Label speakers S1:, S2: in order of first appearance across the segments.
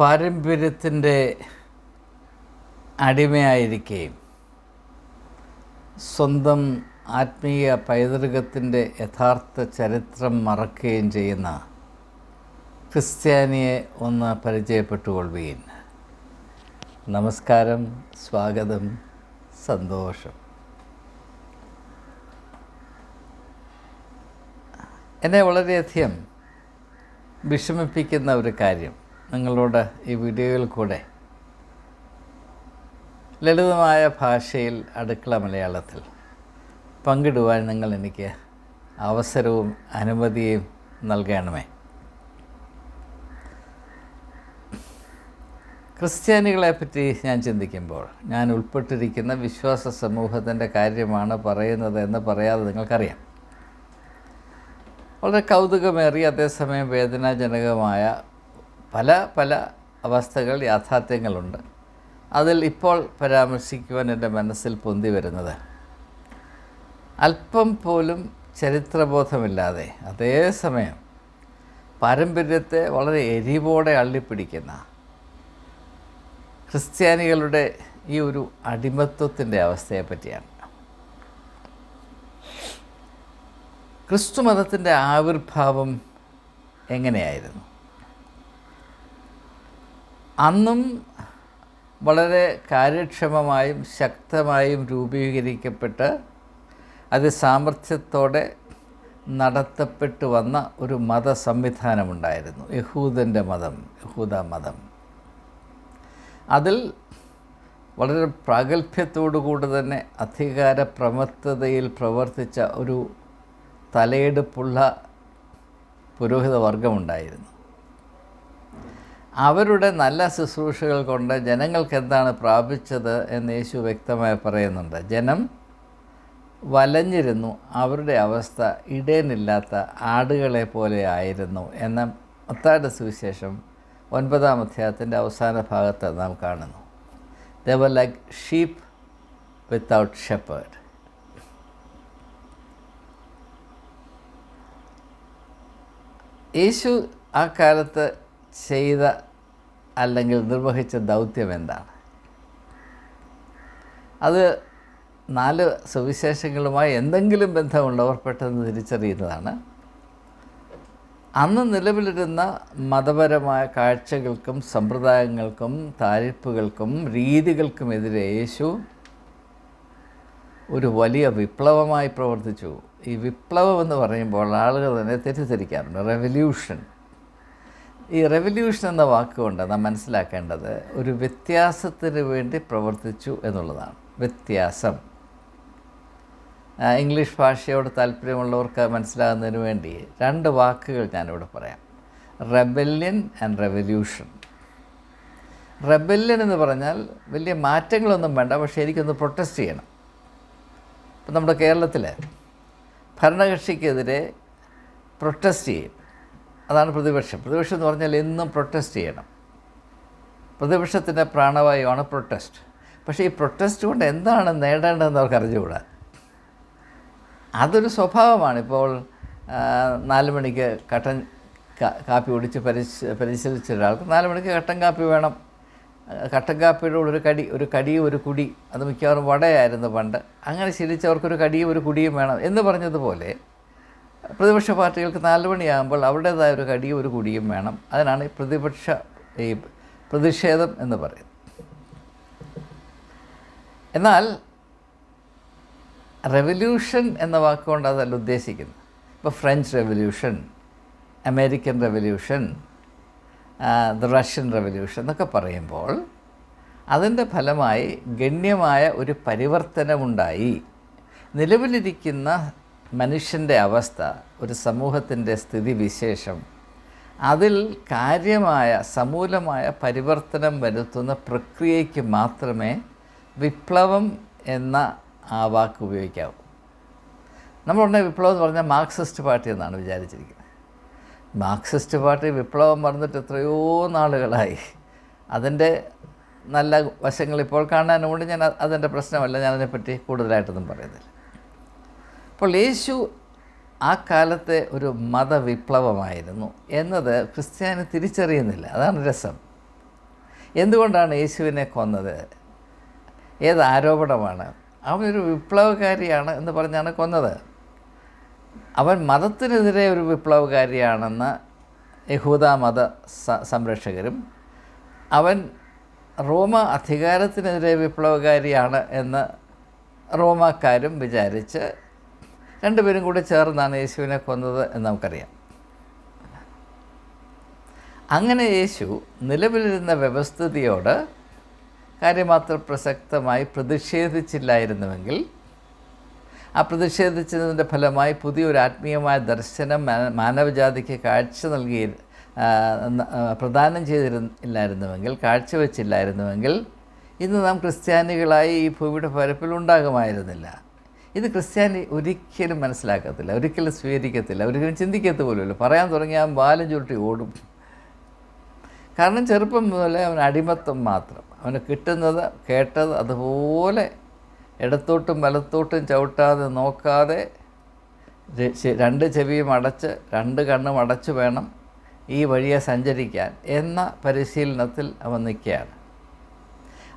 S1: പാരമ്പര്യത്തിന്റെ അടിമയായിരിക്കുകയും സ്വന്തം ആത്മീയ പൈതൃകത്തിന്റെ യഥാർത്ഥ ചരിത്രം മറക്കുകയും ചെയ്യുന്ന ക്രിസ്ത്യാനിയെ ഒന്ന് പരിചയപ്പെട്ടുകൊള്ളുകയും നമസ്കാരം സ്വാഗതം സന്തോഷം. എന്നെ വളരെയധികം വിഷമിപ്പിക്കുന്ന ഒരു കാര്യം. നിങ്ങളോട് ഈ വീഡിയോയിൽ കൂടെ ലളിതമായ ഭാഷയിൽ അടുക്കള മലയാളത്തിൽ പങ്കിടുവാൻ നിങ്ങൾ എനിക്ക് അവസരവും അനുമതിയും നൽകണമേ. ക്രിസ്ത്യാനികളെ പറ്റി ഞാൻ ചിന്തിക്കുമ്പോൾ ഞാൻ ഉൾപ്പെട്ടിരിക്കുന്ന വിശ്വാസ സമൂഹത്തിന്റെ കാര്യമാണ് പറയുന്നത് എന്ന് പറയാതെ നിങ്ങൾക്കറിയാം. വളരെ കൗതുകമേറിയ അതേസമയം വേദനാജനകമായ പല പല അവസ്ഥകൾ യാഥാർത്ഥ്യങ്ങളുണ്ട്. അതിൽ ഇപ്പോൾ പരാമർശിക്കുവാൻ എന്റെ മനസ്സിൽ പൊന്തി വരുന്നത് അല്പം പോലും ചരിത്രബോധമില്ലാതെ അതേസമയം പാരമ്പര്യത്തെ വളരെ എരിവോടെ അള്ളിപ്പിടിക്കുന്ന ക്രിസ്ത്യാനികളുടെ ഈ ഒരു അടിമത്വത്തിന്റെ അവസ്ഥയെ പറ്റിയാണ് ക്രിസ്തു മതത്തിന്റെ ആവിർഭാവം എങ്ങനെയായിരുന്നു? അന്നും വളരെ കാര്യക്ഷമമായും ശക്തമായും രൂപീകരിക്കപ്പെട്ട് അത് സാമർഥ്യത്തോടെ നടത്തപ്പെട്ടു വന്ന ഒരു മത സംവിധാനമുണ്ടായിരുന്നു യഹൂദന്റെ മതം യഹൂദ മതം. അതിൽ വളരെ പ്രാഗൽഭ്യത്തോടുകൂടി തന്നെ അധികാര പ്രമത്തതയിൽ പ്രവർത്തിച്ച ഒരു തലയെടുപ്പുള്ള പുരോഹിത വർഗമുണ്ടായിരുന്നു അവരുടെ നല്ല ശുശ്രൂഷകൾ കൊണ്ട് ജനങ്ങൾക്ക് എന്താണ് പ്രാപിച്ചത് എന്ന് യേശു വ്യക്തമായി പറയുന്നുണ്ട്. ജനം വലഞ്ഞിരുന്നു. അവരുടെ അവസ്ഥ ഇടേനില്ലാത്ത ആടുകളെ പോലെ ആയിരുന്നു എന്ന മത്തായുടെ സുവിശേഷം ഒൻപതാം അധ്യായത്തിന്റെ അവസാന ഭാഗത്ത് നാം കാണുന്നു. They were like sheep without shepherd Yeshu ആ കാലത്ത് ചെയ്ത അല്ലെങ്കിൽ നിർവഹിച്ച ദൗത്യം എന്താണ്? അത് നാല് സുവിശേഷങ്ങളുമായി എന്തെങ്കിലും ബന്ധമുള്ളവർ പെട്ടെന്ന് തിരിച്ചറിയുന്നതാണ്. അന്ന് നിലവിലിരുന്ന മതപരമായ കാഴ്ചകൾക്കും സമ്പ്രദായങ്ങൾക്കും താരിപ്പുകൾക്കും രീതികൾക്കുമെതിരെ യേശു ഒരു വലിയ വിപ്ലവമായി പ്രവർത്തിച്ചു. ഈ വിപ്ലവം എന്ന് പറയുമ്പോൾ ആളുകൾ തന്നെ തെറ്റിദ്ധരിക്കാറുണ്ട്. റെവല്യൂഷൻ ഈ റെവല്യൂഷൻ എന്ന വാക്കുകൊണ്ട് നാം മനസ്സിലാക്കേണ്ടത് ഒരു വ്യത്യാസത്തിന് വേണ്ടി പ്രവർത്തിച്ചു എന്നുള്ളതാണ്. വ്യത്യാസം. ഇംഗ്ലീഷ് ഭാഷയോട് താല്പര്യമുള്ളവർക്ക് മനസ്സിലാകുന്നതിന് വേണ്ടി രണ്ട് വാക്കുകൾ ഞാനിവിടെ പറയാം. റെബല്യൻ ആൻഡ് റെവല്യൂഷൻ റെബല്യൻ എന്ന് പറഞ്ഞാൽ വലിയ മാറ്റങ്ങളൊന്നും വേണ്ട പക്ഷേ എനിക്കൊന്ന് പ്രൊട്ടസ്റ്റ് ചെയ്യണം. ഇപ്പം നമ്മുടെ കേരളത്തിൽ ഭരണകക്ഷിക്കെതിരെ പ്രൊട്ടസ്റ്റ് ചെയ്യും. അതാണ് പ്രതിപക്ഷം. പ്രതിപക്ഷം എന്ന് പറഞ്ഞാൽ എന്നും പ്രൊട്ടസ്റ്റ് ചെയ്യണം. പ്രതിപക്ഷത്തിന്റെ പ്രാണവായുവാണ് പ്രൊട്ടസ്റ്റ് പക്ഷേ ഈ പ്രൊട്ടസ്റ്റ് കൊണ്ട് എന്താണ് നേടേണ്ടതെന്ന് അവർക്ക് അറിഞ്ഞുകൂടാ? അതൊരു സ്വഭാവമാണ്. ഇപ്പോൾ നാല് മണിക്ക് കട്ടൻ കാപ്പി കുടിച്ച് പരിശ പരിശീലിച്ച ഒരാൾക്ക് നാല് മണിക്ക് കട്ടൻ കാപ്പി വേണം. കട്ടൻ കാപ്പിയുടെ കൂടെ ഒരു കടി ഒരു കടിയും ഒരു കുടി അത് മിക്കവാറും വടയായിരുന്നു പണ്ട്. അങ്ങനെ ശീലിച്ചവർക്കൊരു കടിയും ഒരു കുടിയും വേണം എന്ന് പറഞ്ഞതുപോലെ പ്രതിപക്ഷ പാർട്ടികൾക്ക് നാല് മണിയാകുമ്പോൾ അവരുടേതായ ഒരു കടിയും ഒരു കുടിയും വേണം. അതിനാണ് ഈ പ്രതിപക്ഷ ഈ പ്രതിഷേധം എന്ന് പറയുന്നത്. എന്നാൽ റെവല്യൂഷൻ എന്ന വാക്കുകൊണ്ട് അതല്ല ഉദ്ദേശിക്കുന്നത്. ഇപ്പോൾ French revolution American revolution the Russian revolution എന്നൊക്കെ പറയുമ്പോൾ അതിന്റെ ഫലമായി ഗണ്യമായ ഒരു പരിവർത്തനമുണ്ടായി. നിലവിലിരിക്കുന്ന മനുഷ്യന്റെ അവസ്ഥ ഒരു സമൂഹത്തിന്റെ സ്ഥിതിവിശേഷം അതിൽ കാര്യമായ സമൂലമായ പരിവർത്തനം വരുത്തുന്ന പ്രക്രിയയ്ക്ക് മാത്രമേ വിപ്ലവം എന്ന ആ വാക്ക് ഉപയോഗിക്കാവൂ. നമ്മളുടനെ വിപ്ലവം എന്ന് പറഞ്ഞാൽ മാർക്സിസ്റ്റ് പാർട്ടി എന്നാണ് വിചാരിച്ചിരിക്കുന്നത്. മാർക്സിസ്റ്റ് പാർട്ടി വിപ്ലവം പറഞ്ഞിട്ട് എത്രയോ നാളുകളായി. അതിന്റെ നല്ല വശങ്ങൾ ഇപ്പോൾ കാണാനുകൊണ്ട് ഞാൻ അതിന്റെ പ്രശ്നമല്ല ഞാനതിനെപ്പറ്റി കൂടുതലായിട്ടൊന്നും പറയുന്നില്ല. അപ്പോൾ യേശു ആ കാലത്തെ ഒരു മതവിപ്ലവമായിരുന്നു എന്നത് ക്രിസ്ത്യാനി തിരിച്ചറിയുന്നില്ല. അതാണ് രസം. എന്തുകൊണ്ടാണ് യേശുവിനെ കൊന്നത്? ഏത് ആരോപണമാണ്? അവനൊരു വിപ്ലവകാരിയാണ് എന്ന് പറഞ്ഞാണ് കൊന്നത്. അവൻ മതത്തിനെതിരെ ഒരു വിപ്ലവകാരിയാണെന്ന് യഹൂദ മത സംരക്ഷകരും അവൻ റോമ അധികാരത്തിനെതിരെ വിപ്ലവകാരിയാണ് എന്ന് റോമാക്കാരും വിചാരിച്ച് രണ്ടുപേരും കൂടെ ചേർന്നാണ് യേശുവിനെ കൊന്നത് എന്ന് നമുക്കറിയാം. അങ്ങനെ യേശു നിലവിലിരുന്ന വ്യവസ്ഥിതിയോട് കാര്യമാത്ര പ്രസക്തമായി പ്രതിഷേധിച്ചില്ലായിരുന്നുവെങ്കിൽ ആ പ്രതിഷേധിച്ചതിന്റെ ഫലമായി പുതിയൊരു ആത്മീയമായ ദർശനം മാനവജാതിക്ക് കാഴ്ച നൽകി പ്രദാനം ചെയ്തിരുന്നില്ലായിരുന്നുവെങ്കിൽ കാഴ്ചവെച്ചില്ലായിരുന്നുവെങ്കിൽ ഇന്ന് നാം ക്രിസ്ത്യാനികളായി ഈ ഭൂമിയുടെ പരപ്പിൽ ഉണ്ടാകുമായിരുന്നില്ല. ഇത് ക്രിസ്ത്യാനി ഒരിക്കലും മനസ്സിലാക്കത്തില്ല ഒരിക്കലും സ്വീകരിക്കത്തില്ല. ഒരിക്കലും ചിന്തിക്കത്ത് പോലുമില്ല. പറയാൻ തുടങ്ങിയാൽ ബാലം ചുരുട്ടി ഓടും. കാരണം ചെറുപ്പം മുതലേ അവൻ അടിമത്തം മാത്രം. അവന് കിട്ടുന്നത് കേട്ടത് അതുപോലെ ഇടത്തോട്ടും വലത്തോട്ടും ചവിട്ടാതെ നോക്കാതെ രണ്ട് ചെവിയും അടച്ച് രണ്ട് കണ്ണും അടച്ച് വേണം ഈ വഴിയെ സഞ്ചരിക്കാൻ എന്ന പരിശീലനത്തിൽ അവൻ നിൽക്കുകയാണ്.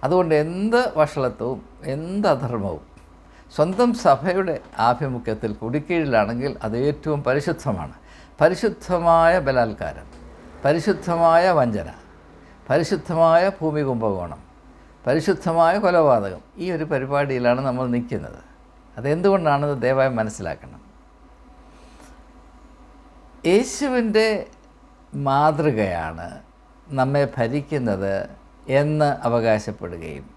S1: അതുകൊണ്ട് എന്ത് വഷളത്വവും എന്ത് അധർമ്മവും സ്വന്തം സഭയുടെ ആഭിമുഖ്യത്തിൽ കുടിക്കീഴിലാണെങ്കിൽ അത് ഏറ്റവും പരിശുദ്ധമാണ്. പരിശുദ്ധമായ ബലാത്കാരം പരിശുദ്ധമായ വഞ്ചന പരിശുദ്ധമായ ഭൂമി കുംഭകോണം പരിശുദ്ധമായ കൊലപാതകം ഈ ഒരു പരിപാടിയിലാണ് നമ്മൾ നിൽക്കുന്നത്. അതെന്തുകൊണ്ടാണെന്ന് ദയവായി മനസ്സിലാക്കണം. യേശുവിന്റെ മാതൃകയാണ് നമ്മെ ഭരിക്കുന്നത് എന്ന് അവകാശപ്പെടുകയും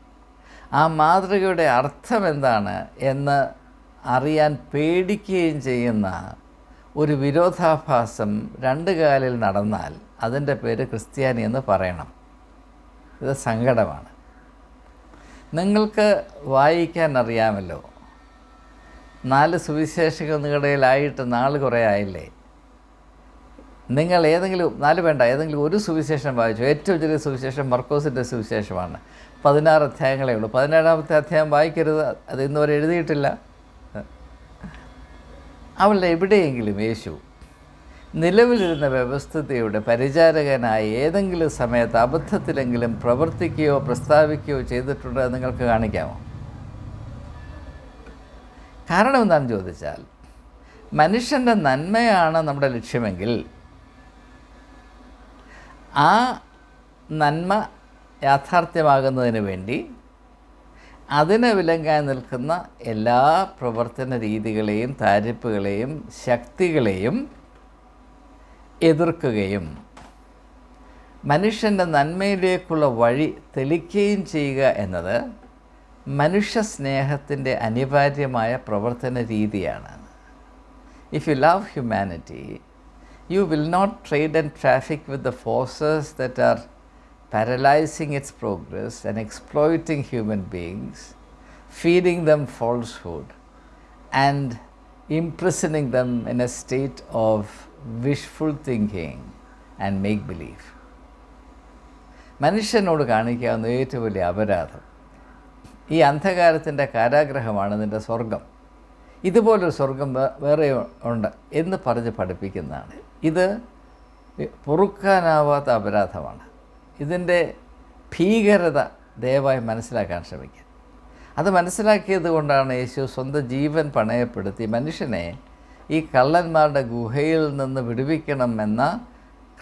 S1: ആ മാതൃകയുടെ അർത്ഥം എന്താണ് എന്ന് അറിയാൻ പേടിക്കുകയും ചെയ്യുന്ന ഒരു വിരോധാഭാസം രണ്ട് കാലിൽ നടന്നാൽ അതിന്റെ പേര് ക്രിസ്ത്യാനി എന്ന് പറയണം. ഇത് സങ്കടമാണ്. നിങ്ങൾക്ക് വായിക്കാൻ അറിയാമല്ലോ. നാല് ആയിട്ട് നാൾ കുറേ ആയില്ലേ? നിങ്ങൾ ഏതെങ്കിലും നാല് വേണ്ട ഏതെങ്കിലും ഒരു സുവിശേഷം വായിച്ചു. ഏറ്റവും ചെറിയ സുവിശേഷം മർക്കോസിന്റെ സുവിശേഷമാണ്. പതിനാറ് അധ്യായങ്ങളേ ഉള്ളൂ. പതിനേഴാമത്തെ അധ്യായം വായിക്കരുത്. അത് ഇന്ന് വരെ എഴുതിയിട്ടില്ല. അവളുടെ എവിടെയെങ്കിലും യേശു നിലവിലിരുന്ന വ്യവസ്ഥതയുടെ പരിചാരകനായ ഏതെങ്കിലും സമയത്ത് അബദ്ധത്തിലെങ്കിലും പ്രവർത്തിക്കുകയോ പ്രസ്താവിക്കുകയോ ചെയ്തിട്ടുണ്ടോ നിങ്ങൾക്ക് കാണിക്കാമോ? കാരണം എന്താണെന്ന് ചോദിച്ചാൽ മനുഷ്യന്റെ നന്മയാണ് നമ്മുടെ ലക്ഷ്യമെങ്കിൽ ആ നന്മ യാഥാർത്ഥ്യമാകുന്നതിന് വേണ്ടി അതിനെ വിലങ്ങായി നിൽക്കുന്ന എല്ലാ പ്രവർത്തന രീതികളെയും താരിപ്പുകളെയും ശക്തികളെയും എതിർക്കുകയും മനുഷ്യന്റെ നന്മയിലേക്കുള്ള വഴി തെളിക്കുകയും ചെയ്യുക എന്നത് മനുഷ്യ സ്നേഹത്തിന്റെ അനിവാര്യമായ പ്രവർത്തന രീതിയാണ്. If you love humanity you will not trade and traffic with the forces that are paralyzing its progress and exploiting human beings, feeding them falsehood, and imprisoning them in a state of wishful thinking and make believe. മനുഷ്യനോട് കാണിക്കാവുന്ന ഏറ്റവും വലിയ അപരാധം ഈ അന്ധകാരത്തിന്റെ കാരാഗ്രഹമാണ് നിന്റെ സ്വർഗം ഇതുപോലൊരു സ്വർഗം വേറെ ഉണ്ട് എന്ന് പറഞ്ഞ് പഠിപ്പിക്കുന്നതാണ് ഇത് പൊറുക്കാനാവാത്ത അപരാധമാണ് ഇതിന്റെ ഭീകരത ദയവായി മനസ്സിലാക്കാൻ ശ്രമിക്കുക. അത് മനസ്സിലാക്കിയത് കൊണ്ടാണ് യേശു സ്വന്തം ജീവൻ പണയപ്പെടുത്തി മനുഷ്യനെ ഈ കള്ളന്മാരുടെ ഗുഹയിൽ നിന്ന് വിടുവിക്കണമെന്ന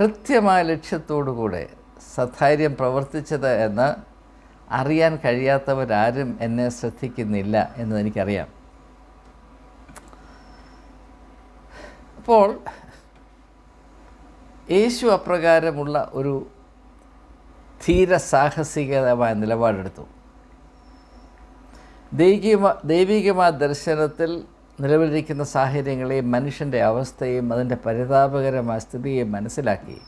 S1: കൃത്യമായ ലക്ഷ്യത്തോടുകൂടെ സധൈര്യം പ്രവർത്തിച്ചത് എന്ന് അറിയാൻ കഴിയാത്തവരാരും എന്നെ ശ്രദ്ധിക്കുന്നില്ല എന്ന് എനിക്കറിയാം. അപ്പോൾ യേശു അപ്രകാരമുള്ള ഒരു ധീര സാഹസികമായ നിലപാടെടുത്തു. ദൈവിക ദൈവികമായ ദർശനത്തിൽ നിലവിലിരിക്കുന്ന സാഹചര്യങ്ങളെയും മനുഷ്യന്റെ അവസ്ഥയും അതിന്റെ പരിതാപകരമായ സ്ഥിതിയെയും മനസ്സിലാക്കി.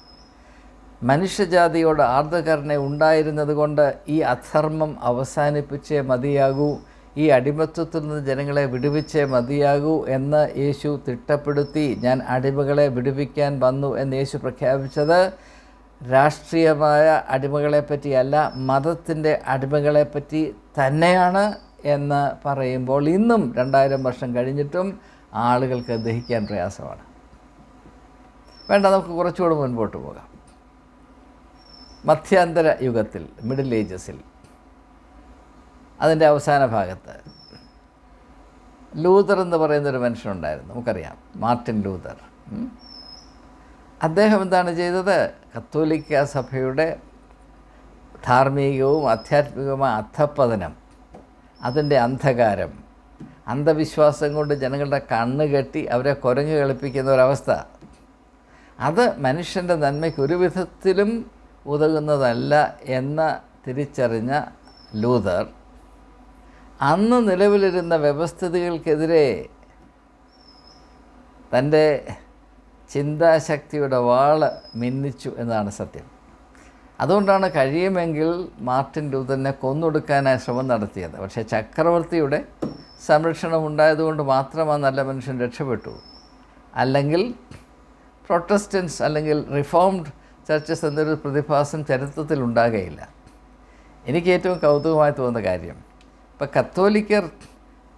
S1: മനുഷ്യജാതിയോട് ആർദ്രകരണ ഉണ്ടായിരുന്നതുകൊണ്ട് ഈ അധർമ്മം അവസാനിപ്പിച്ചേ മതിയാകൂ. ഈ അടിമത്വത്തിൽ നിന്ന് ജനങ്ങളെ വിടുവിച്ചേ മതിയാകൂ എന്ന് യേശു തിട്ടപ്പെടുത്തി ഞാൻ അടിമകളെ വിടുവിക്കാൻ വന്നു എന്ന് യേശു പ്രഖ്യാപിച്ചത്. രാഷ്ട്രീയമായ അടിമകളെപ്പറ്റിയല്ല മതത്തിന്റെ അടിമകളെപ്പറ്റി തന്നെയാണ് എന്ന് പറയുമ്പോൾ ഇന്നും രണ്ടായിരം വർഷം കഴിഞ്ഞിട്ടും ആളുകൾക്ക് ദഹിക്കാൻ പ്രയാസമാണ്. വേണ്ട നമുക്ക് കുറച്ചുകൂടെ മുൻപോട്ട് പോകാം. മധ്യാന്തര യുഗത്തിൽ മിഡിൽ ഏജസിൽ അതിന്റെ അവസാന ഭാഗത്ത് ലൂതർ എന്ന് പറയുന്നൊരു മനുഷ്യനുണ്ടായിരുന്നു. നമുക്കറിയാം മാർട്ടിൻ ലൂതർ. അദ്ദേഹം എന്താണ് ചെയ്തത്? കത്തോലിക്ക സഭയുടെ ധാർമ്മികവും ആധ്യാത്മികവുമായ അധപ്പതനം അതിന്റെ അന്ധകാരം അന്ധവിശ്വാസം കൊണ്ട് ജനങ്ങളുടെ കണ്ണ് കെട്ടി അവരെ കുരങ്ങ് കളിപ്പിക്കുന്ന ഒരവസ്ഥ. അത് മനുഷ്യന്റെ നന്മയ്ക്ക് ഒരു വിധത്തിലും ഉതകുന്നതല്ല എന്ന് തിരിച്ചറിഞ്ഞ ലൂതർ അന്ന് നിലവിലിരുന്ന വ്യവസ്ഥിതികൾക്കെതിരെ തന്റെ ചിന്താശക്തിയുടെ വാൾ മിന്നിച്ചു എന്നതാണ് സത്യം. അതുകൊണ്ടാണ് കഴിയുമെങ്കിൽ മാർട്ടിൻ ലൂതറിനെ കൊന്നൊടുക്കാനായി ശ്രമം നടത്തിയത്. പക്ഷേ ചക്രവർത്തിയുടെ സംരക്ഷണം ഉണ്ടായതുകൊണ്ട് മാത്രം ആ നല്ല മനുഷ്യൻ രക്ഷപ്പെട്ടു. അല്ലെങ്കിൽ പ്രൊട്ടസ്റ്റൻസ് അല്ലെങ്കിൽ റിഫോംഡ് ചർച്ചസ് എന്നൊരു പ്രതിഭാസം ചരിത്രത്തിൽ ഉണ്ടാകുകയില്ല എനിക്ക് ഏറ്റവും കൗതുകമായി തോന്നുന്ന കാര്യം ഇപ്പം കത്തോലിക്കർ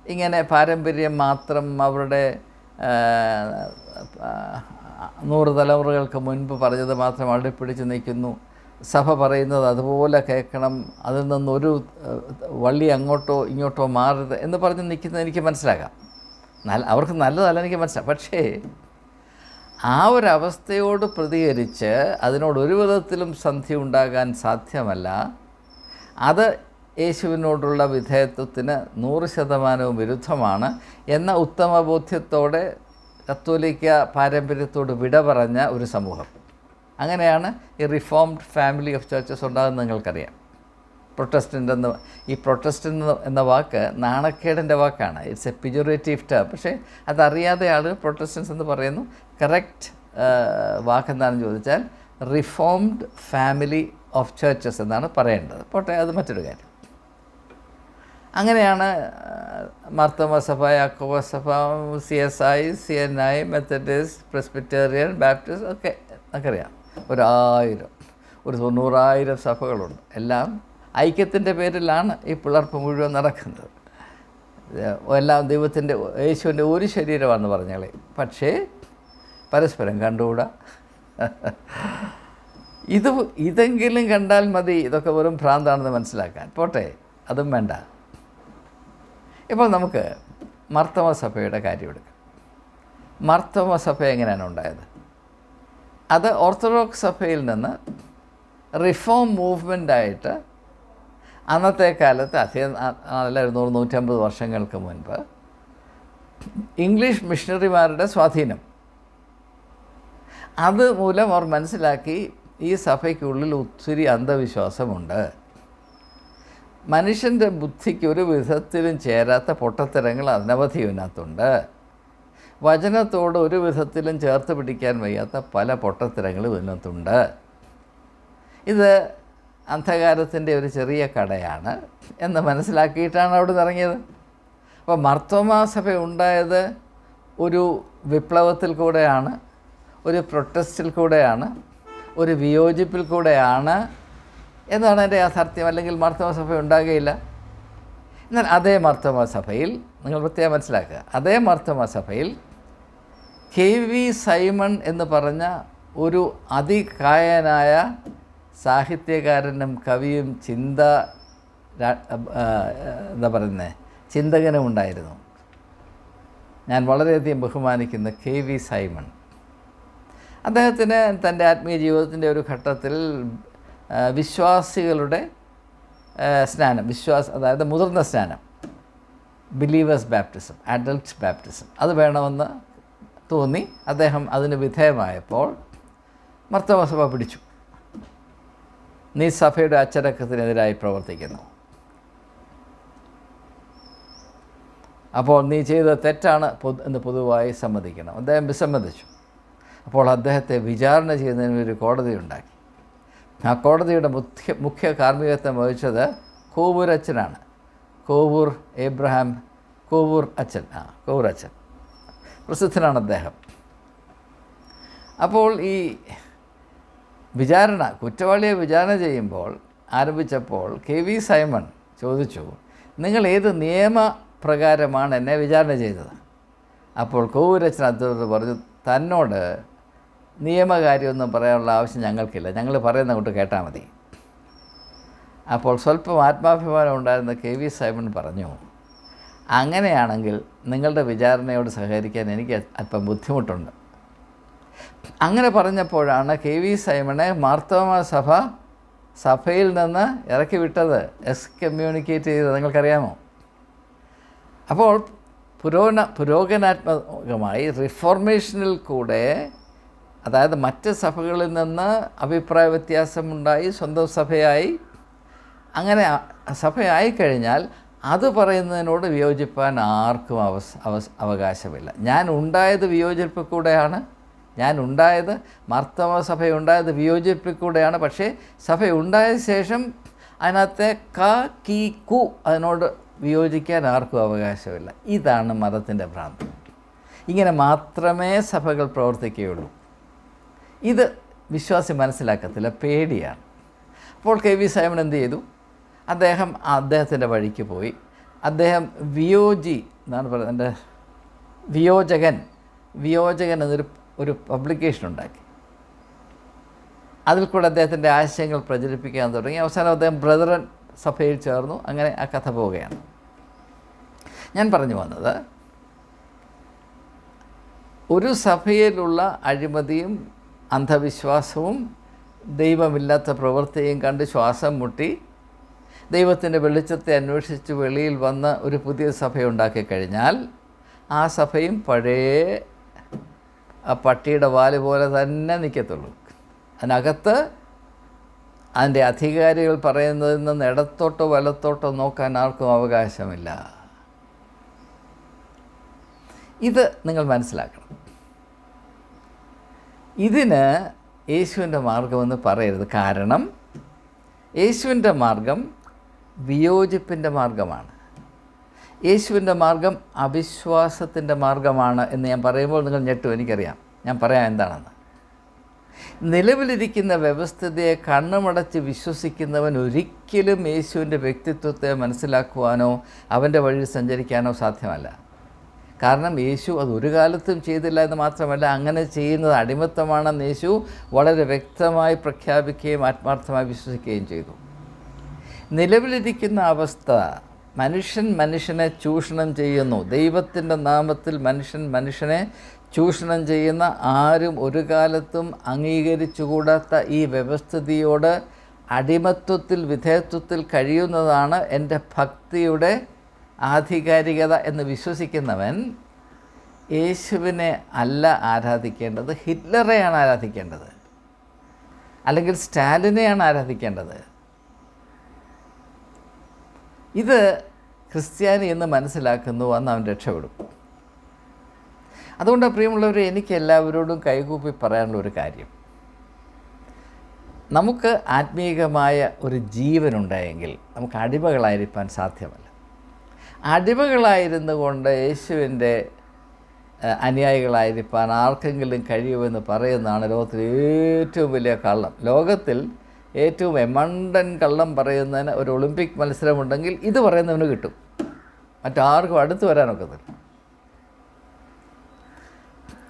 S1: ഇങ്ങനെ പാരമ്പര്യം മാത്രം അവരുടെ നൂറ് തലമുറകൾക്ക് മുൻപ് പറഞ്ഞത് മാത്രം അടിപ്പിടിച്ച് നിൽക്കുന്നു. സഭ പറയുന്നത് അതുപോലെ കേൾക്കണം. അതിൽ നിന്നൊരു വള്ളി അങ്ങോട്ടോ ഇങ്ങോട്ടോ മാറരുത് എന്ന് പറഞ്ഞ് നിൽക്കുന്നത് എനിക്ക് മനസ്സിലാക്കാം നല്ല അവർക്ക് നല്ലതല്ല എനിക്ക് മനസ്സിലാക്കാം പക്ഷേ ആ ഒരു അവസ്ഥയോട് പ്രതികരിച്ച് അതിനോട് ഒരു വിധത്തിലും സന്ധി ഉണ്ടാകാൻ സാധ്യമല്ല. അത് യേശുവിനോടുള്ള വിധേയത്വത്തിന് നൂറ് ശതമാനവും വിരുദ്ധമാണ് എന്ന ഉത്തമ ബോധ്യത്തോടെ കത്തോലിക്ക പാരമ്പര്യത്തോട് വിട പറഞ്ഞ ഒരു സമൂഹം. അങ്ങനെയാണ് ഈ റിഫോംഡ് ഫാമിലി ഓഫ് ചർച്ചസ് ഉണ്ടാകുന്നത് നിങ്ങൾക്കറിയാം. പ്രൊട്ടസ്റ്റന്റ് എന്ന ഈ പ്രൊട്ടസ്റ്റന്റ് എന്ന വാക്ക് നാണക്കേടിന്റെ വാക്കാണ്. ഇറ്റ്സ് എ പിജുറേറ്റീവ് ടേം പക്ഷേ അതറിയാതെ ആൾ പ്രൊട്ടസ്റ്റൻസ് എന്ന് പറയുന്നു. കറക്റ്റ് വാക്കെന്താണെന്ന് ചോദിച്ചാൽ റിഫോംഡ് ഫാമിലി ഓഫ് ചർച്ചസ് എന്നാണ് പറയേണ്ടത്. പോട്ടെ അത് മറ്റൊരു കാര്യം. അങ്ങനെയാണ് Marthoma Sabha Yakoba Sabha C S I C N I Methodist Presbyterian Baptist ഒക്കെ നമുക്കറിയാം. ഒരായിരം ഒരു തൊണ്ണൂറായിരം സഭകളുണ്ട്. എല്ലാം ഐക്യത്തിന്റെ പേരിലാണ് ഈ പിളർപ്പ് മുഴുവൻ നടക്കുന്നത്. എല്ലാം ദൈവത്തിന്റെ യേശുവിന്റെ ഒരു ശരീരമാണെന്ന് പറഞ്ഞാളെ പക്ഷേ പരസ്പരം കണ്ടുകൂടാ? ഇത് ഇതെങ്കിലും കണ്ടാൽ മതി. ഇതൊക്കെ വെറും ഭ്രാന്താണെന്ന് മനസ്സിലാക്കാൻ. പോട്ടെ അതും വേണ്ട. ഇപ്പോൾ നമുക്ക് മർത്തവ സഭയുടെ കാര്യം എടുക്കാം. മർത്തമ സഭ എങ്ങനെയാണ് ഉണ്ടായത്? അത് ഓർത്തഡോക്സ് സഭയിൽ നിന്ന് റിഫോം മൂവ്മെന്റായിട്ട് അന്നത്തെ കാലത്ത് അധികം നല്ല ഇരുന്നൂറ് നൂറ്റമ്പത് വർഷങ്ങൾക്ക് മുൻപ് ഇംഗ്ലീഷ് മിഷണറിമാരുടെ സ്വാധീനം. അത് മൂലം അവർ മനസ്സിലാക്കി ഈ സഭയ്ക്കുള്ളിൽ ഒത്തിരി അന്ധവിശ്വാസമുണ്ട്. മനുഷ്യന്റെ ബുദ്ധിക്ക് ഒരു വിധത്തിലും ചേരാത്ത പൊട്ടത്തരങ്ങൾ അനവധി ഇതിനകത്തുണ്ട്. വചനത്തോട് ഒരു വിധത്തിലും ചേർത്ത് പിടിക്കാൻ വയ്യാത്ത പല പൊട്ടത്തരങ്ങളും ഇതിനകത്തുണ്ട്. ഇത് അന്ധകാരത്തിന്റെ ഒരു ചെറിയ കടയാണ് എന്ന് മനസ്സിലാക്കിയിട്ടാണ് അവിടെ നിന്ന് ഇറങ്ങിയത്. അപ്പോൾ മർത്തോമാ സഭ ഉണ്ടായത് ഒരു വിപ്ലവത്തിൽ കൂടെയാണ് ഒരു പ്രൊട്ടസ്റ്റിൽ കൂടെയാണ് ഒരു വിയോജിപ്പിൽ കൂടെയാണ് എന്നാണ് എന്റെ യാഥാർത്ഥ്യം. അല്ലെങ്കിൽ മാർത്തോമ സഭ ഉണ്ടാകുകയില്ല. എന്നാൽ അതേ മാർത്തോമ സഭയിൽ നിങ്ങൾ പ്രത്യേകം മനസ്സിലാക്കുക. അതേ മാർത്തോമ സഭയിൽ കെ വി സൈമൺ എന്ന് പറഞ്ഞ ഒരു അതികായനായ സാഹിത്യകാരനും കവിയും ചിന്ത എന്താ പറയുന്നത് ചിന്തകനും ഉണ്ടായിരുന്നു. ഞാൻ വളരെയധികം ബഹുമാനിക്കുന്ന കെ വി സൈമൺ. അദ്ദേഹത്തിന് തന്റെ ആത്മീയ ജീവിതത്തിന്റെ ഒരു ഘട്ടത്തിൽ വിശ്വാസികളുടെ സ്നാനം വിശ്വാസ അതായത് മുതിർന്ന സ്നാനം. ബിലീവേഴ്സ് ബാപ്റ്റിസം അഡൽട്ട് ബാപ്റ്റിസം അത് വേണമെന്ന് തോന്നി. അദ്ദേഹം അതിന് വിധേയമായപ്പോൾ മർത്തമസഭ പിടിച്ചു. നീ സഭയുടെ അച്ചടക്കത്തിനെതിരായി പ്രവർത്തിക്കുന്നു. അപ്പോൾ നീ ചെയ്ത തെറ്റാണ് പൊതു എന്ന് പൊതുവായി സമ്മതിക്കണം. അദ്ദേഹം വിസമ്മതിച്ചു. അപ്പോൾ അദ്ദേഹത്തെ വിചാരണ ചെയ്യുന്നതിന് ഒരു കോടതി ഉണ്ടാക്കി. ആ കോടതിയുടെ മുഖ്യ മുഖ്യ കാർമ്മികത്വം വഹിച്ചത് കോവൂർ അച്ഛനാണ്. കോവൂർ ഏബ്രഹാം കോവൂർ അച്ഛൻ. ആ കോവൂർ അച്ഛൻ. പ്രസിദ്ധനാണ് അദ്ദേഹം. അപ്പോൾ ഈ വിചാരണ കുറ്റവാളിയെ വിചാരണ ചെയ്യുമ്പോൾ ആരംഭിച്ചപ്പോൾ കെ വി സൈമൺ ചോദിച്ചു നിങ്ങൾ ഏത് നിയമപ്രകാരമാണ് എന്നെ വിചാരണ ചെയ്തത്? അപ്പോൾ കോവൂരച്ചൻ അദ്ദേഹത്തോട് പറഞ്ഞു തന്നോട് നിയമകാര്യമൊന്നും പറയാനുള്ള ആവശ്യം ഞങ്ങൾക്കില്ല. ഞങ്ങൾ പറയുന്ന കൊണ്ട് കേട്ടാൽ മതി. അപ്പോൾ സ്വല്പം ആത്മാഭിമാനം ഉണ്ടായിരുന്ന കെ വി സൈമൺ പറഞ്ഞു അങ്ങനെയാണെങ്കിൽ നിങ്ങളുടെ വിചാരണയോട് സഹകരിക്കാൻ എനിക്ക് അല്പം ബുദ്ധിമുട്ടുണ്ട്. അങ്ങനെ പറഞ്ഞപ്പോഴാണ് കെ വി സൈമണെ മാർത്തോമ സഭ സഭയിൽ നിന്ന് ഇറക്കി വിട്ടത്. എസ് കമ്മ്യൂണിക്കേറ്റ് ചെയ്തത് നിങ്ങൾക്കറിയാമോ? അപ്പോൾ പുരോഗന പുരോഗനാത്മകമായി റിഫോർമേഷനിൽ കൂടെ അതായത് മറ്റ് സഭകളിൽ നിന്ന് അഭിപ്രായ വ്യത്യാസമുണ്ടായി സ്വന്തം സഭയായി. അങ്ങനെ സഭയായി കഴിഞ്ഞാൽ അത് പറയുന്നതിനോട് വിയോജിപ്പാൻ ആർക്കും അവസ് അവസ് അവകാശമില്ല. ഞാൻ ഉണ്ടായത് വിയോജിപ്പിൽ കൂടെയാണ്. ഞാൻ ഉണ്ടായത് മാർത്തമ സഭയുണ്ടായത് വിയോജിപ്പിൽ കൂടെയാണ്. പക്ഷേ സഭ ഉണ്ടായ ശേഷം അതിനകത്തെ ക കി കു അതിനോട് വിയോജിക്കാൻ ആർക്കും അവകാശമില്ല. ഇതാണ് മതത്തിന്റെ ഭ്രാന്ത്. ഇങ്ങനെ മാത്രമേ സഭകൾ പ്രവർത്തിക്കുകയുള്ളൂ. ഇത് വിശ്വാസി മനസ്സിലാക്കത്തില്ല പേടിയാണ്. അപ്പോൾ കെ വി സൈമൺ എന്ത് ചെയ്തു? അദ്ദേഹം അദ്ദേഹത്തിന്റെ വഴിക്ക് പോയി. അദ്ദേഹം വിയോജി എന്നാണ് പറയുന്നത് എന്റെ വിയോജകൻ വിയോജകൻ എന്നൊരു ഒരു പബ്ലിക്കേഷൻ ഉണ്ടാക്കി. അതിൽ കൂടെ അദ്ദേഹത്തിന്റെ ആശയങ്ങൾ പ്രചരിപ്പിക്കാൻ തുടങ്ങി. അവസാനം അദ്ദേഹം ബ്രദറൻ സഭയിൽ ചേർന്നു. അങ്ങനെ ആ കഥ പോവുകയാണ്. ഞാൻ പറഞ്ഞു വന്നത് ഒരു സഭയിലുള്ള അഴിമതിയും അന്ധവിശ്വാസവും ദൈവമില്ലാത്ത പ്രവൃത്തിയും കണ്ട് ശ്വാസം മുട്ടി ദൈവത്തിന്റെ വെളിച്ചത്തെ അന്വേഷിച്ച് വെളിയിൽ വന്ന ഒരു പുതിയ സഭയുണ്ടാക്കി കഴിഞ്ഞാൽ ആ സഭയും പഴയ ആ പട്ടിയുടെ വാൽ പോലെ തന്നെ നിൽക്കത്തുള്ളൂ. അതിനകത്ത് അതിന്റെ അധികാരികൾ പറയുന്നതിൽ നിന്ന് ഇടത്തോട്ടോ വലത്തോട്ടോ നോക്കാൻ ആർക്കും അവകാശമില്ല. ഇത് നിങ്ങൾ മനസ്സിലാക്കണം. ഇതിന് യേശുവിന്റെ മാർഗമെന്ന് പറയരുത്. കാരണം യേശുവിന്റെ മാർഗം വിയോജിപ്പിന്റെ മാർഗമാണ്. യേശുവിന്റെ മാർഗം അവിശ്വാസത്തിന്റെ മാർഗമാണ് എന്ന് ഞാൻ പറയുമ്പോൾ നിങ്ങൾ ഞെട്ടു എനിക്കറിയാം. ഞാൻ പറയാം എന്താണെന്ന്. നിലവിലിരിക്കുന്ന വ്യവസ്ഥിതിയെ കണ്ണുമടച്ച് വിശ്വസിക്കുന്നവൻ ഒരിക്കലും യേശുവിന്റെ വ്യക്തിത്വത്തെ മനസ്സിലാക്കുവാനോ അവന്റെ വഴിയിൽ സഞ്ചരിക്കാനോ സാധ്യമല്ല. കാരണം യേശു അത് ഒരു കാലത്തും ചെയ്തില്ല എന്ന് മാത്രമല്ല അങ്ങനെ ചെയ്യുന്നത് അടിമത്തമാണെന്ന് യേശു വളരെ വ്യക്തമായി പ്രഖ്യാപിക്കുകയും ആത്മാർത്ഥമായി വിശ്വസിക്കുകയും ചെയ്തു. നിലവിലിരിക്കുന്ന അവസ്ഥ മനുഷ്യൻ മനുഷ്യനെ ചൂഷണം ചെയ്യുന്നു. ദൈവത്തിന്റെ നാമത്തിൽ മനുഷ്യൻ മനുഷ്യനെ ചൂഷണം ചെയ്യുന്ന ആരും ഒരു കാലത്തും അംഗീകരിച്ചുകൂടാത്ത ഈ വ്യവസ്ഥിതിയോട് അടിമത്വത്തിൽ വിധേയത്വത്തിൽ കഴിയുന്നതാണ് എന്റെ ഭക്തിയുടെ ആധികാരികത എന്ന് വിശ്വസിക്കുന്നവൻ യേശുവിനെ അല്ല ആരാധിക്കേണ്ടത് ഹിറ്റ്ലറെയാണ് ആരാധിക്കേണ്ടത് അല്ലെങ്കിൽ സ്റ്റാലിനെയാണ് ആരാധിക്കേണ്ടത്. ഇത് ക്രിസ്ത്യാനി എന്ന് മനസ്സിലാക്കുന്നു അന്ന് അവൻ രക്ഷപ്പെടും. അതുകൊണ്ട് പ്രിയമുള്ളവർ എനിക്ക് എല്ലാവരോടും കൈകൂപ്പി പറയാനുള്ള ഒരു കാര്യം. നമുക്ക് ആത്മീയമായ ഒരു ജീവനുണ്ടായെങ്കിൽ നമുക്ക് അടിമകളായിരിക്കാൻ സാധ്യമല്ല. അടിമകളായിരുന്നു കൊണ്ട് യേശുവിന്റെ അനുയായികളായിരിക്കാൻ ആർക്കെങ്കിലും കഴിയുമെന്ന് പറയുന്നതാണ് ലോകത്തിലെ ഏറ്റവും വലിയ കള്ളം. ലോകത്തിൽ ഏറ്റവും എമണ്ടൻ കള്ളം പറയുന്നതിന് ഒരു ഒളിമ്പിക് മത്സരമുണ്ടെങ്കിൽ ഇത് പറയുന്നവന് കിട്ടും. മറ്റാർക്കും അടുത്ത് വരാനൊക്കത്തില്ല.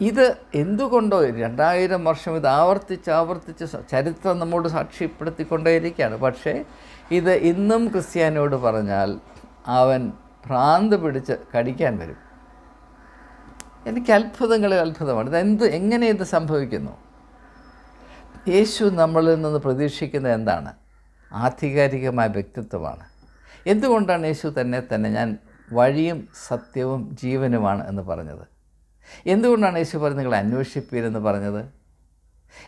S1: ഇത് എന്തുകൊണ്ടോ രണ്ടായിരം വർഷം ഇത് ആവർത്തിച്ച് ആവർത്തിച്ച് ചരിത്രം നമ്മോട് സാക്ഷ്യപ്പെടുത്തിക്കൊണ്ടേയിരിക്കുകയാണ്. പക്ഷേ ഇത് ഇന്നും ക്രിസ്ത്യാനിയോട് പറഞ്ഞാൽ അവൻ ഭ്രാന്ത് പിടിച്ച് കടിക്കാൻ വരും. എനിക്ക് അത്ഭുതങ്ങളിൽ അത്ഭുതമാണ്. ഇതെന്ത് എങ്ങനെ ഇത് സംഭവിക്കുന്നു? യേശു നമ്മളിൽ നിന്ന് പ്രതീക്ഷിക്കുന്നത് എന്താണ്? ആധികാരികമായ വ്യക്തിത്വമാണ്. എന്തുകൊണ്ടാണ് യേശു തന്നെ തന്നെ ഞാൻ വഴിയും സത്യവും ജീവനുമാണ് എന്ന് പറഞ്ഞത്? എന്തുകൊണ്ടാണ് യേശു പറഞ്ഞത് നിങ്ങൾ അന്വേഷിപ്പീരെന്ന് പറഞ്ഞത്?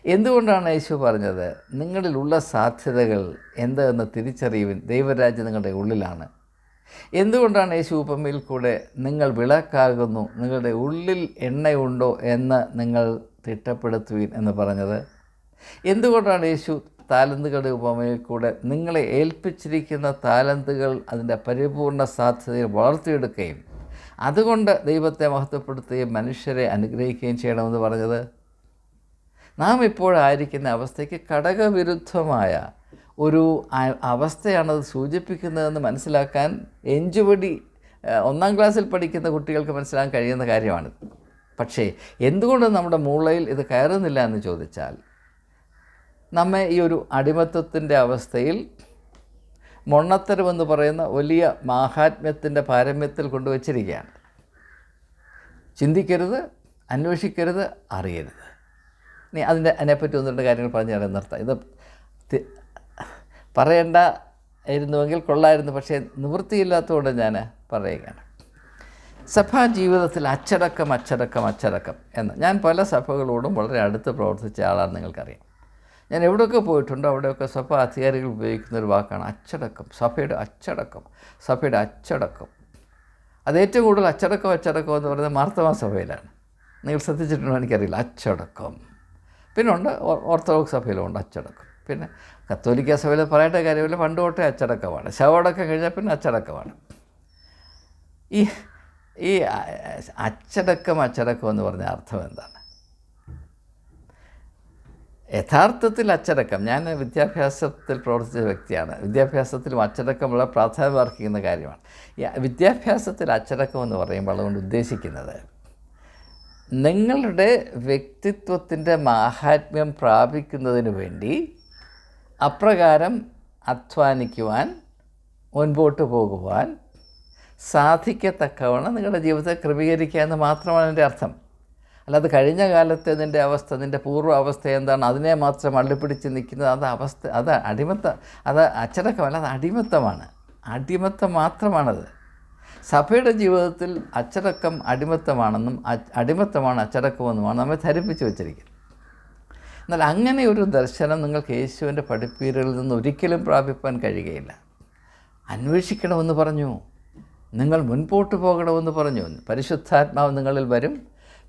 S1: എന്തുകൊണ്ടാണ് യേശു പറഞ്ഞത് നിങ്ങളിലുള്ള സാധ്യതകൾ എന്തെന്ന് തിരിച്ചറിയുവിൻ? ദൈവരാജ്യം നിങ്ങളുടെ ഉള്ളിലാണ്. എന്തുകൊണ്ടാണ് യേശു ഉപമയിൽ കൂടെ നിങ്ങൾ വിളക്കാകുന്നു? നിങ്ങളുടെ ഉള്ളിൽ എണ്ണയുണ്ടോ എന്ന് നിങ്ങൾ തിട്ടപ്പെടുത്തുവിൻ എന്ന് പറഞ്ഞത്? എന്തുകൊണ്ടാണ് യേശു താലന്തുകളുടെ ഉപമയിൽ കൂടെ നിങ്ങളെ ഏൽപ്പിച്ചിരിക്കുന്ന താലന്തുകൾ അതിന്റെ പരിപൂർണ സാധ്യതയിൽ വളർത്തിയെടുക്കുകയും അതുകൊണ്ട് ദൈവത്തെ മഹത്വപ്പെടുത്തുകയും മനുഷ്യരെ അനുഗ്രഹിക്കുകയും ചെയ്യണമെന്ന് പറഞ്ഞത്? നാം ഇപ്പോഴായിരിക്കുന്ന അവസ്ഥയ്ക്ക് ഘടകവിരുദ്ധമായ ഒരു അവസ്ഥയാണത് സൂചിപ്പിക്കുന്നതെന്ന് മനസ്സിലാക്കാൻ എഞ്ചുപടി ഒന്നാം ക്ലാസ്സിൽ പഠിക്കുന്ന കുട്ടികൾക്ക് മനസ്സിലാക്കാൻ കഴിയുന്ന കാര്യമാണ് പക്ഷേ എന്തുകൊണ്ട് നമ്മുടെ മൂളയിൽ ഇത് കയറുന്നില്ല എന്ന് ചോദിച്ചാൽ നമ്മെ ഈ ഒരു അടിമത്വത്തിന്റെ അവസ്ഥയിൽ മൊണ്ണത്തരമെന്ന് പറയുന്ന വലിയ മാഹാത്മ്യത്തിന്റെ പാരമ്യത്തിൽ കൊണ്ടുവച്ചിരിക്കുകയാണ്. ചിന്തിക്കരുത് അന്വേഷിക്കരുത് അറിയരുത്. ഇനി അതിന്റെ അതിനെപ്പറ്റി ഒന്ന് രണ്ട് കാര്യങ്ങൾ പറഞ്ഞു തരാൻ നിർത്താം. ഇത് പറയേണ്ട ആയിരുന്നുവെങ്കിൽ കൊള്ളായിരുന്നു പക്ഷേ നിവൃത്തിയില്ലാത്തതുകൊണ്ട് ഞാൻ പറയുകയാണ്. സഭാ ജീവിതത്തിൽ അച്ചടക്കം അച്ചടക്കം അച്ചടക്കം എന്ന്. ഞാൻ പല സഭകളോടും വളരെ അടുത്ത് പ്രവർത്തിച്ച ആളാണ് നിങ്ങൾക്കറിയാം. ഞാൻ എവിടെയൊക്കെ പോയിട്ടുണ്ടോ അവിടെയൊക്കെ സഭ അധികാരികൾ ഉപയോഗിക്കുന്ന ഒരു വാക്കാണ് അച്ചടക്കം. സഭയുടെ അച്ചടക്കം സഭയുടെ അച്ചടക്കം. അത് ഏറ്റവും കൂടുതൽ അച്ചടക്കം അച്ചടക്കം എന്ന് പറയുന്നത് മാർത്തമാ സഭയിലാണ്. നിങ്ങൾ ശ്രദ്ധിച്ചിട്ടുണ്ടോ എനിക്കറിയില്ല. അച്ചടക്കം. പിന്നെ ഉണ്ട് ഓർത്തഡോക്സ് സഭയിലുണ്ട് അച്ചടക്കം. പിന്നെ കത്തോലിക്ക സഭയിൽ പറയേണ്ട കാര്യമില്ല. പണ്ട് തൊട്ടേ അച്ചടക്കമാണ്. ശവടക്കം കഴിഞ്ഞാൽ പിന്നെ അച്ചടക്കമാണ്. ഈ ഈ അച്ചടക്കം അച്ചടക്കം എന്ന് പറഞ്ഞ അർത്ഥം എന്താണ്? യഥാർത്ഥത്തിൽ അച്ചടക്കം. ഞാൻ വിദ്യാഭ്യാസത്തിൽ പ്രവർത്തിച്ച വ്യക്തിയാണ്. വിദ്യാഭ്യാസത്തിലും അച്ചടക്കമുള്ള പ്രാധാന്യം അർഹിക്കുന്ന കാര്യമാണ്. വിദ്യാഭ്യാസത്തിൽ അച്ചടക്കം എന്ന് പറയുമ്പോൾ അതുകൊണ്ട് ഉദ്ദേശിക്കുന്നത് നിങ്ങളുടെ വ്യക്തിത്വത്തിന്റെ മാഹാത്മ്യം പ്രാപിക്കുന്നതിന് വേണ്ടി അപ്രകാരം അധ്വാനിക്കുവാൻ മുൻപോട്ട് പോകുവാൻ സാധിക്കത്തക്കവണ്ണം നിങ്ങളുടെ ജീവിതത്തെ ക്രമീകരിക്കുക എന്ന് മാത്രമാണ് എന്റെ അർത്ഥം. അല്ലാതെ കഴിഞ്ഞ കാലത്തെ നിന്റെ അവസ്ഥ നിന്റെ പൂർവ അവസ്ഥ എന്താണ്? അതിനെ മാത്രം അള്ളിപ്പിടിച്ച് നിൽക്കുന്നത് അത് അവസ്ഥ അത് അടിമത്ത അത് അച്ചടക്കമല്ല അത് അടിമത്തമാണ്. അടിമത്തം മാത്രമാണത്. സഭയുടെ ജീവിതത്തിൽ അച്ചടക്കം അടിമത്തമാണെന്നും അടിമത്തമാണ് അച്ചടക്കമെന്നുമാണ് നമ്മെ ധരിപ്പിച്ച് വെച്ചിരിക്കുന്നത്. എന്നാൽ അങ്ങനെ ഒരു ദർശനം നിങ്ങൾക്ക് യേശുവിന്റെ പഠിപ്പീരുകളിൽ നിന്ന് ഒരിക്കലും പ്രാപിപ്പാൻ കഴിയുകയില്ല. അന്വേഷിക്കണമെന്ന് പറഞ്ഞു. നിങ്ങൾ മുൻപോട്ട് പോകണമെന്ന് പറഞ്ഞു. പരിശുദ്ധാത്മാവ് നിങ്ങളിൽ വരും.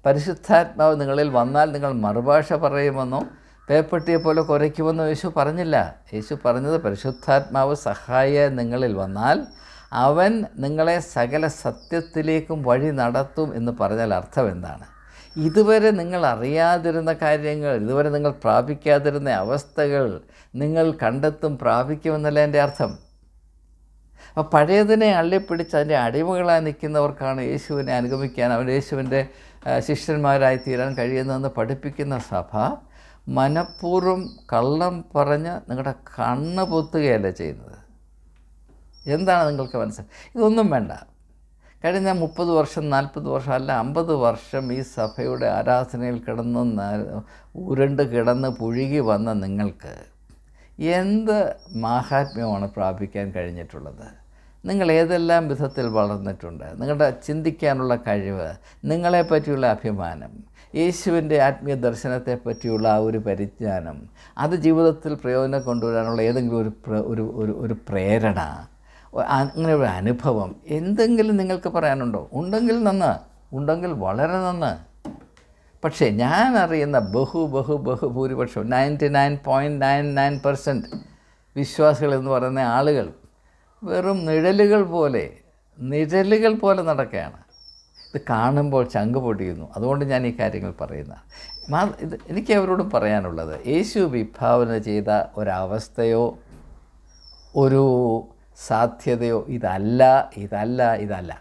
S1: പരിശുദ്ധാത്മാവ് നിങ്ങളിൽ വന്നാൽ നിങ്ങൾ മറുഭാഷ പറയുമെന്നോ പേപ്പട്ടിയെ പോലെ കുരയ്ക്കുമെന്നോ യേശു പറഞ്ഞില്ല. യേശു പറഞ്ഞത് പരിശുദ്ധാത്മാവ് സഹായ നിങ്ങളിൽ വന്നാൽ അവൻ നിങ്ങളെ സകല സത്യത്തിലേക്കും വഴി നടത്തും എന്ന് പറഞ്ഞാൽ അർത്ഥം എന്താണ് ഇതുവരെ നിങ്ങൾ അറിയാതിരുന്ന കാര്യങ്ങൾ ഇതുവരെ നിങ്ങൾ പ്രാപിക്കാതിരുന്ന അവസ്ഥകൾ നിങ്ങൾ കണ്ടെത്തും പ്രാപിക്കുമെന്നല്ല എന്റെ അർത്ഥം? അപ്പോൾ പഴയതിനെ അള്ളിപ്പിടിച്ച് അതിന്റെ അടിമകളായി നിൽക്കുന്നവർക്കാണ് യേശുവിനെ അനുഗമിക്കാൻ അവൻ യേശുവിന്റെ ശിഷ്യന്മാരായി തീരാൻ കഴിയുന്നതെന്ന് പഠിപ്പിക്കുന്ന സഭ മനഃപൂർവം കള്ളം പറഞ്ഞ് നിങ്ങളുടെ കണ്ണ് പൊത്തുകയല്ല ചെയ്യുന്നത്? എന്താണ് നിങ്ങൾക്ക് മനസ്സിലായി ഇതൊന്നും വേണ്ട. കഴിഞ്ഞ മുപ്പത് വർഷം നാൽപ്പത് വർഷം അല്ല അമ്പത് വർഷം ഈ സഭയുടെ ആരാധനയിൽ കിടന്ന് ഉരുണ്ട് കിടന്ന് പുഴുകി വന്ന നിങ്ങൾക്ക് എന്ത് മാഹാത്മ്യമാണ് പ്രാപിക്കാൻ കഴിഞ്ഞിട്ടുള്ളത്? നിങ്ങൾ ഏതെല്ലാം വിധത്തിൽ വളർന്നിട്ടുണ്ട്? നിങ്ങളുടെ ചിന്തിക്കാനുള്ള കഴിവ് നിങ്ങളെപ്പറ്റിയുള്ള അഭിമാനം യേശുവിന്റെ ആത്മീയ ദർശനത്തെ പറ്റിയുള്ള ആ ഒരു പരിജ്ഞാനം അത് ജീവിതത്തിൽ പ്രയോജനം കൊണ്ടുവരാനുള്ള ഏതെങ്കിലും ഒരു ഒരു ഒരു പ്രേരണ അങ്ങനെ ഒരു അനുഭവം എന്തെങ്കിലും നിങ്ങൾക്ക് പറയാനുണ്ടോ? ഉണ്ടെങ്കിൽ നന്ന് ഉണ്ടെങ്കിൽ വളരെ നന്ന്. പക്ഷേ ഞാൻ അറിയുന്ന ബഹു ബഹു ബഹു ഭൂരിപക്ഷം ninety nine point nine nine percent വിശ്വാസികൾ എന്ന് പറയുന്ന ആളുകൾ വെറും നിഴലുകൾ പോലെ നിഴലുകൾ പോലെ നടക്കുകയാണ്. ഇത് കാണുമ്പോൾ ചങ്ക് പൊടിയുന്നു. അതുകൊണ്ട് ഞാൻ ഈ കാര്യങ്ങൾ പറയുന്ന. ഇത് എനിക്ക് അവരോടും പറയാനുള്ളത് യേശു വിഭാവന ചെയ്ത ഒരവസ്ഥയോ ഒരു സാധ്യതയോ ഇതല്ല ഇതല്ല ഇതല്ല.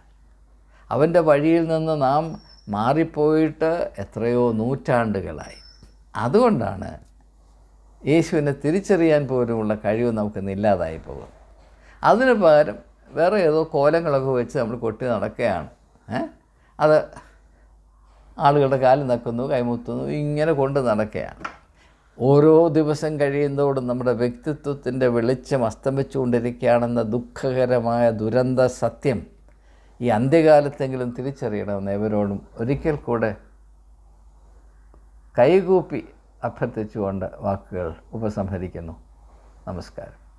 S1: അവന്റെ വഴിയിൽ നിന്ന് നാം മാറിപ്പോയിട്ട് എത്രയോ നൂറ്റാണ്ടുകളായി. അതുകൊണ്ടാണ് യേശുവിനെ തിരിച്ചറിയാൻ പോലുമുള്ള കഴിവ് നമുക്ക് ഇല്ലാതായി പോകും അതിന് പകരം വേറെ ഏതോ കോലങ്ങളൊക്കെ വെച്ച് നമ്മൾ കൊട്ടി നടക്കുകയാണ്. അത് ആളുകളുടെ കാലിൽ നക്കുന്നു കൈമുത്തുന്നു ഇങ്ങനെ കൊണ്ട് നടക്കുകയാണ്. ഓരോ ദിവസം കഴിയുന്നതോടും നമ്മുടെ വ്യക്തിത്വത്തിന്റെ വെളിച്ചം അസ്തമിച്ചുകൊണ്ടിരിക്കുകയാണെന്ന ദുഃഖകരമായ ദുരന്ത സത്യം ഈ അന്ത്യകാലത്തെങ്കിലും തിരിച്ചറിയണമെന്ന് ഇവരോടും ഒരിക്കൽ കൂടെ കൈകൂപ്പി അഭ്യർത്ഥിച്ചുകൊണ്ട് വാക്കുകൾ ഉപസംഹരിക്കുന്നു. നമസ്കാരം.